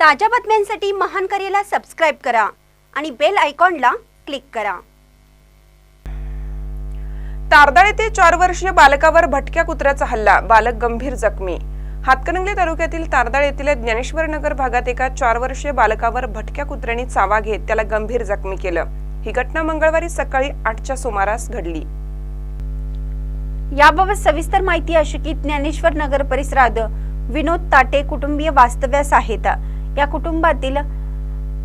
ताज्या बातम्यांसाठी महान करेला सबस्क्राईब करा आणि बेल आयकॉनला क्लिक करा. तारदाळ येथे चार वर्षीय बालकावर भटक्या कुत्र्याचा हल्ला. बालक गंभीर जखमी. हातकणंगले तालुक्यातील तारदाळ येथील ज्ञानेश्वर नगर भागात एका चार वर्षीय बालकावर भटक्या कुत्र्याने चावा घेत त्याला गंभीर जखमी केलं. ही घटना मंगळवारी सकाळी आठच्या सुमारास घडली. याबाबत सविस्तर माहिती अशी की ज्ञानेश्वर नगर परिसरात विनोद ताटे कुटुंबीय वास्तव्यास आहेत. या कुटुंबातील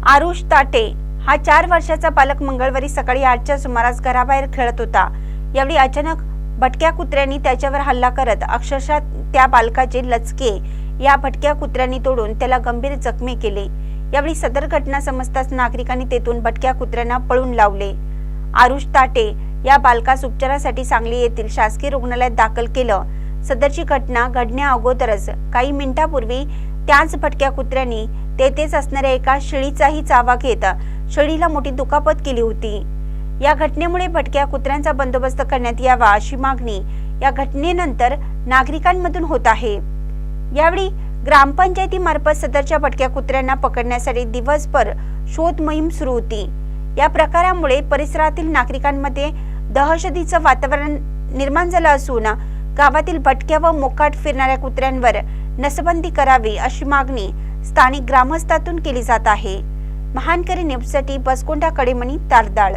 आरुष ताटे हा चार वर्षाचा बालक मंगळवारी सकाळी आठच्या सुमारास घराबाहेर खेळत होता. यावेळी अचानक भटक्या कुत्र्यांनी त्याच्यावर हल्ला करत अक्षरशः त्या बालकाचे लचके या भटक्या कुत्र्यांनी तोडून त्याला गंभीर जखमी केले. यावेळी सदर घटना समजताच नागरिकांनी तेथून भटक्या कुत्र्यांना पळून लावले. आरुष ताटे या बालकास उपचारासाठी सांगली येथील शासकीय रुग्णालयात दाखल केलं. सदरची घटना घडण्या अगोदरच काही मिनिटापूर्वी त्याच भटक्या कुत्र्यांनी तेथेच असणाऱ्या एका शेळीचाही चावा घेत शेळीला मोठी दुखापत केली होती. या घटनेमुळे भटक्या कुत्र्यांचा बंदोबस्त करण्यात यावा अशी मागणी या घटनेनंतर नागरिकांमधून होत आहे. यावेळी ग्रामपंचायतीमार्फत सदरच्या भटक्या कुत्र्यांना पकडण्यासाठी दिवसभर शोध मोहीम सुरू होती. या प्रकारामुळे परिसरातील नागरिकांमध्ये दहशतीचं वातावरण निर्माण झालं असून गावातील भटक्या व मोकाट फिरणाऱ्या कुत्र्यांवर नसबंदी करावी अशी मागणी स्थानिक ग्रामस्थातून केली जात आहे. महानकरी न्यूजसाठी बसकोंडा कडेमणी तारदाळ.